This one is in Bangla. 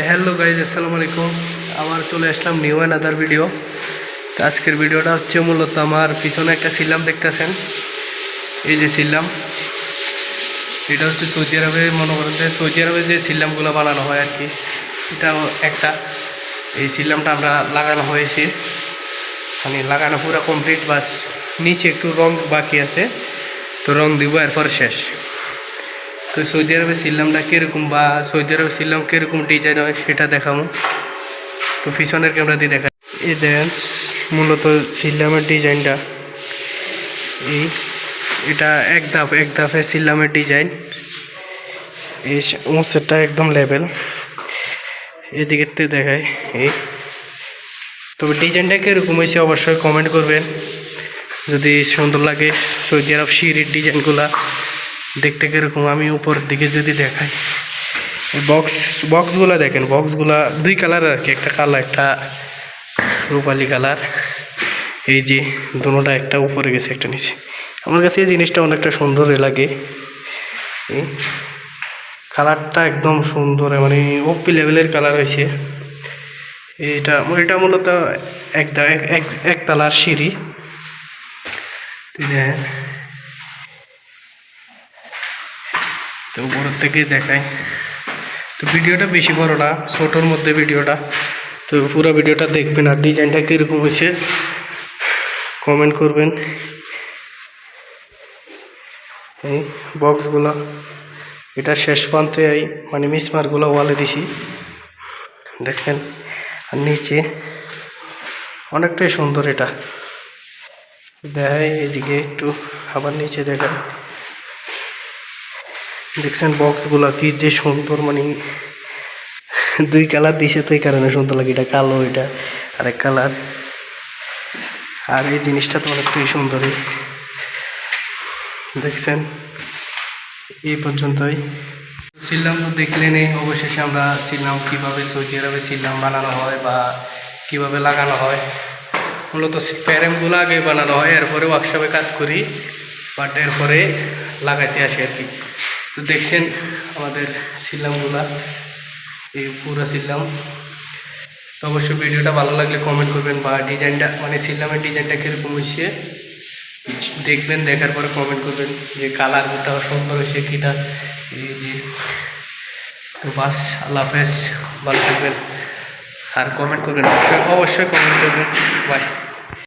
হ্যালো গাইজ আসসালামু আলাইকুম। আবার চলে আসলাম নিউ অ্যান্ড আদার ভিডিও তো আজকের ভিডিওটা হচ্ছে মূলত আমার পিছনে একটা সিল্লাম দেখতেছেন। এই যে সিল্লাম এটা হচ্ছে সৌদি আরবে, মনে করেন যে সৌদি আরবে যে সিল্লামগুলো বানানো হয় আর কি এটা একটা। এই সিল্লামটা আমরা লাগানো হয়েছে। মানে লাগানো পুরো কমপ্লিট বাস নিচে একটু রং বাকি আছে। তো রং দিব এরপর শেষ। তো সৌদি আরবে সিল্লামটা কীরকম বা সৌদি আরবে সিল্লাম কীরকম ডিজাইন হয় সেটা দেখাবো। তো পিছনের ক্যামেরা দিয়ে দেখা এই দেন মূলত সিল্লামের ডিজাইনটা এই, এটা এক ধাপ, এক ধাপে সিল্লামের ডিজাইন এই উঁচেরটা একদম লেভেল এদিকের থেকে দেখায় এই। তবে ডিজাইনটা কীরকম হয়েছে অবশ্যই কমেন্ট করবেন। যদি সুন্দর লাগে সৌদি আরব সিঁড়ির ডিজাইনগুলা দেখতে কীরকম? আমি উপর দিকে যদি দেখাই। বক্স বক্সগুলো দেখেন বক্সগুলা দুই কালার আর কি, একটা কালো, একটা রূপালি কালার এই যে দুটোটা একটা উপরে গেছে, একটা নিচে। আমার কাছে এই জিনিসটা অনেকটা সুন্দর লাগে। কালারটা একদম সুন্দর মানে ওপি লেভেলের কালার হয়েছে। এটা এটা মূলত এক দা- এক এক তালার সিঁড়ি। দেখেন। তো উপরের থেকে দেখায় তো ভিডিওটা বেশি বড় না, ছোটোর মধ্যে ভিডিওটা। তো পুরো ভিডিওটা দেখবেন আর ডিজাইনটা কীরকম হয়েছে কমেন্ট করবেন। এই বক্সগুলো এটা শেষ প্রান্তে এই মানে মিসমারগুলো ওয়ালে দিছি। দেখছেন? আর নিচে অনেকটাই সুন্দর এটা। দেখায় এদিকে একটু, আবার নিচে দেখায় দেখছেন বক্সগুলো কি যে সুন্দর মানে দুই কালার দিছে তো এই কারণে সুন্দর লাগে। এটা কালো, এটা আরেক কালার আর এই জিনিসটা তো অনেকটাই সুন্দরই। দেখছেন? এই পর্যন্তই। সিল্লাম তো দেখলেন অবশেষে আমরা সিল্লাম কীভাবে সৌদি আরবে সিল্লাম বানানো হয় বা কীভাবে লাগানো হয়। মূলত প্যারেমগুলো আগে বানানো হয়, এরপরে ওয়ার্কশপে কাজ করি বাট এরপরে লাগাইতে আসি আর কি। তো দেখছেন আমাদের সিল্লামগুলা এই পুরো সিল্লাম তো অবশ্যই ভিডিওটা ভালো লাগলে কমেন্ট করবেন বা ডিজাইনটা মানে সিল্লামের ডিজাইনটা কীরকম হয়েছে, দেখবেন, দেখার পরে কমেন্ট করবেন যে কালারটাও সুন্দর হয়েছে কিনা। এই যে, তো বাস, আল্লাহ হাফেজ, ভালো থাকবেন। আর কমেন্ট করবেন অবশ্যই কমেন্ট করবেন। বাই